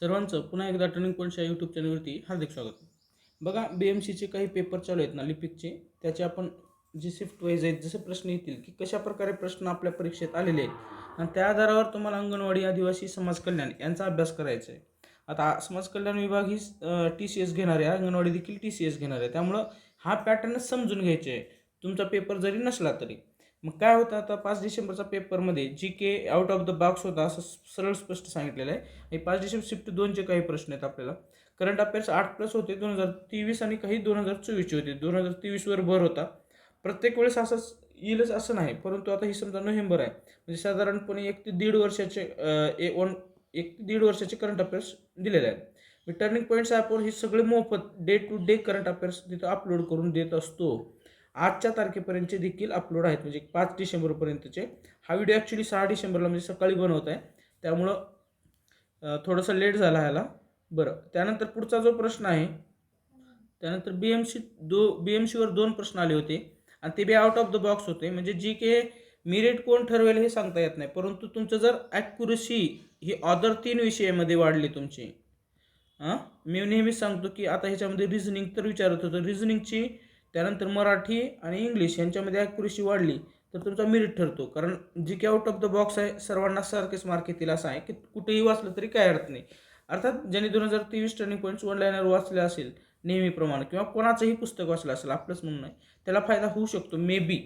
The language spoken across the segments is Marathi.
सर्वांचं पुन्हा एकदा टर्निंग पॉईंटच्या यूट्यूब चॅनलवरती हार्दिक स्वागत. बघा बी एम सीचे काही पेपर चालू आहेत ना लिपिकचे त्याचे आपण जे शिफ्ट वाईज आहेत जसे प्रश्न येतील की कशा प्रकारे प्रश्न आपल्या परीक्षेत आलेले आहेत. आणि त्या आधारावर तुम्हाला अंगणवाडी आदिवासी समाज कल्याण यांचा अभ्यास करायचा आहे. आता समाज कल्याण विभाग ही टी सी एस घेणार आहे अंगणवाडी देखील टी सी एस घेणार आहे. त्यामुळं हा पॅटर्न समजून घ्यायचे आहे. तुमचा पेपर जरी नसला तरी. मग काय होतं आता पाच डिसेंबरचा पेपरमध्ये G K out of the box होता असं सरळ स्पष्ट सांगितलेलं आहे. आणि पाच डिसेंबर शिफ्ट दोनचे काही प्रश्न आहेत आपल्याला. करंट अफेअर्स आठ प्लस होते दोन हजार तेवीस आणि काही दोन हजार चोवीसचे होते. दोन हजार तेवीसवर भर होता. प्रत्येक वेळेस असंच येईलच असं नाही परंतु आता ही समजा नोव्हेंबर आहे. म्हणजे साधारणपणे एक ते दीड वर्षाचे ए वन एक ते दीड वर्षाचे करंट अफेअर्स दिलेले आहेत. मी टर्निंग पॉईंट्स ॲपवर हे सगळे मोफत day to day current affairs तिथं अपलोड करून देत असतो. आजच्या तारखेपर्यंतचे देखील अपलोड आहेत. म्हणजे पाच डिसेंबरपर्यंतचे. हा व्हिडिओ ॲक्च्युली सहा डिसेंबरला म्हणजे सकाळी बनवत आहे. त्यामुळं थोडंसं लेट झाला ह्याला. बरं. त्यानंतर पुढचा जो प्रश्न आहे त्यानंतर बी एम सी दो बी एम सीवर दोन प्रश्न आले होते. आणि ते बी आउट ऑफ द बॉक्स होते. म्हणजे जी के मिरिट कोण ठरवेल हे सांगता येत नाही. परंतु तुमचं जर ॲक्युरसी ही ऑदर तीन विषयामध्ये वाढली तुमची हां मी नेहमीच सांगतो की आता ह्याच्यामध्ये रिझनिंग तर विचारत होतो. रिझनिंगची त्यानंतर मराठी आणि इंग्लिश यांच्यामध्ये ॲक्युरेसी वाढली तर तुमचा मेरिट ठरतो. कारण जी की आउट ऑफ द बॉक्स आहे सर्वांना सारखेच मार्क येतील असं आहे की कुठेही वाचलं तरी काय अर्थ नाही. अर्थात ज्यांनी दोन हजार तेवीस टर्निंग पॉईंट्स वन लाईनर वाचले असेल नेहमीप्रमाणे किंवा कोणाचंही पुस्तक वाचलं असेल आपलंच म्हणून नाही त्याला फायदा होऊ शकतो मे बी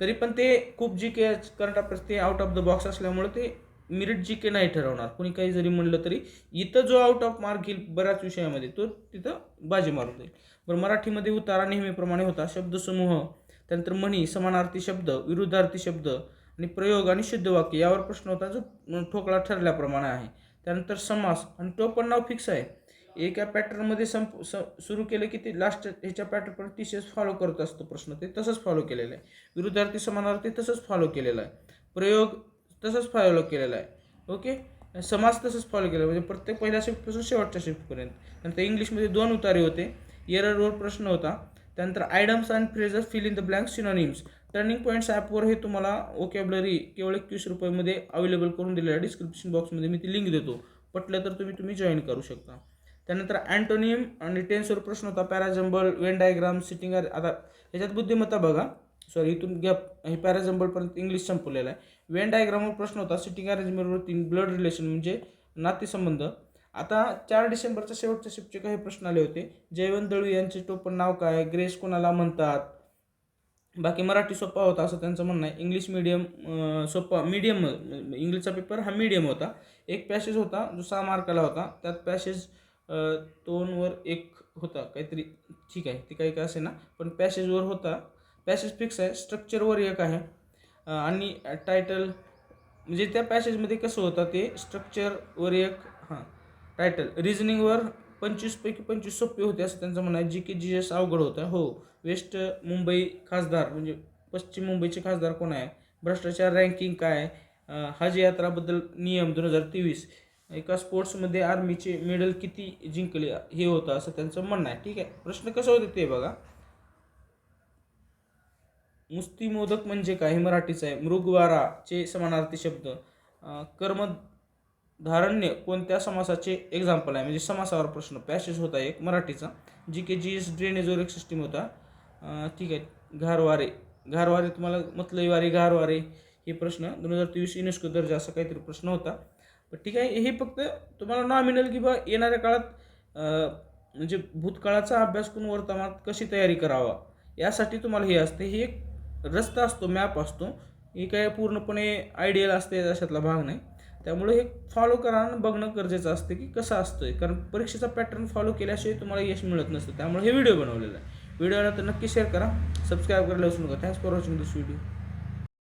तरी पण ते खूप जी के करंट अफेअर्स ते आउट ऑफ द बॉक्स असल्यामुळे ते मिरिट जी के नाही ठरवणार. कोणी काही जरी म्हणलं तरी इथं जो आउट ऑफ मार्क घेईल बऱ्याच विषयामध्ये तो तिथं बाजी मारून जाईल. बरं मराठीमध्ये उतारा नेहमीप्रमाणे होता. शब्दसमूह त्यानंतर म्हणी समानार्थी शब्द विरुद्धार्थी शब्द आणि प्रयोग आणि शुद्ध वाक्य यावर प्रश्न होता जो ठोकळा ठरल्याप्रमाणे आहे. त्यानंतर समास आणि तो पण नाव फिक्स आहे. एका पॅटर्नमध्ये संप स सुरू केलं की ते लास्ट ह्याच्या पॅटर्न टी फॉलो करत असतो प्रश्न. ते तसंच फॉलो केलेलं आहे. विरुद्धार्थी समानार्थी तसंच फॉलो केलेलं आहे. प्रयोग तसंच फॉलो केलेला आहे. ओके समाज तसंच फॉलो केलं. म्हणजे प्रत्येक पहिल्या शिफ्टपासून शेवटच्या शिफ्टपर्यंत नंतर इंग्लिशमध्ये दोन उतारे होते. एररवर प्रश्न होता. त्यानंतर idioms and phrases fill in the blank synonyms turning points ॲपवर हे तुम्हाला ओकेबलरी केवळ एकवीस रुपयामध्ये अवेलेबल करून दिलेलं आहे डिस्क्रिप्शन बॉक्समध्ये मी ती लिंक देतो. पटलं तर तुम्ही तुम्ही जॉईन करू शकता. त्यानंतर अँटोनियम आणि टेन्सवर प्रश्न होता. पॅराजम्बल वेन डायग्राम सिटिंग आता ह्याच्यात बुद्धिमत्ता बघा. सॉरी इथून गॅप हे पॅराझंबलपर्यंत इंग्लिश संपवलेलं आहे. वेन डायग्रामवर प्रश्न होता सिटिंग अरेंजमेंटवर तीन ब्लड रिलेशन म्हणजे नातेसंबंध. आता चार डिसेंबरच्या शेवटच्या शिफ्टचे काही प्रश्न आले होते. जयवंत दळवी यांचे टोपण नाव काय? ग्रेस कोणाला म्हणतात? बाकी मराठी सोपा होता असं त्यांचं म्हणणं आहे. इंग्लिश मिडियम सोपा मीडियम इंग्लिशचा पेपर हा मीडियम होता. एक पॅसेज होता जो सहा मार्काला होता. त्यात पॅसेज दोनवर एक होता. काहीतरी ठीक आहे ते काही काय असे ना पण पॅसेजवर होता. पॅसेज फिक्स आहे. स्ट्रक्चरवर एक आहे. आणि टायटल म्हणजे त्या पॅसेजमध्ये कसं होतं ते? स्ट्रक्चरवर एक हां टायटल रिझनिंगवर पंचवीसपैकी पंचवीस सोपे होते असं त्यांचं म्हणणं आहे. जी के जी एस अवघड होतं. हो वेस्ट मुंबई खासदार म्हणजे पश्चिम मुंबईचे खासदार कोण आहे? भ्रष्टाचार रँकिंग काय हज यात्राबद्दल नियम दोन हजार तेवीस. एका स्पोर्ट्समध्ये आर्मीचे मेडल किती जिंकले? हे होतं असं त्यांचं म्हणणं आहे. ठीक आहे. प्रश्न कसं होते ते बघा. मुस्ती मोदक म्हणजे काय हे मराठीचं आहे. मृगवाराचे समानार्थी शब्द. कर्मधारण्य कोणत्या समासाचे एक्झाम्पल आहे? म्हणजे समासावर प्रश्न. पॅसेज होता एक मराठीचा G K G S drainage एक सिस्टीम होता. ठीक आहे. घारवारे. घारवारे तुम्हाला मतलईवारे घारवारे हे प्रश्न. दोन हजार तेवीस युनेस्को दर्जा असा काहीतरी प्रश्न होता. पण ठीक आहे हे फक्त तुम्हाला नॉमिनल किंवा येणाऱ्या काळात म्हणजे भूतकाळाचा अभ्यास करून वर्तमानात कशी तयारी करावा? यासाठी तुम्हाला हे असते. हे एक रस्ता असतो मॅप असतो. हे काय पूर्णपणे आयडियल असते अशातला भाग नाही. त्यामुळे हे फॉलो करा आणि बघणं गरजेचं असतं की कसं असतं कारण परीक्षेचा पॅटर्न फॉलो केल्याशिवाय तुम्हाला यश मिळत नसतं. त्यामुळे हे व्हिडिओ बनवलेला आहे. व्हिडिओला तर नक्की शेअर करा. सबस्क्राईब करायला विसरू नका. Thanks for watching this video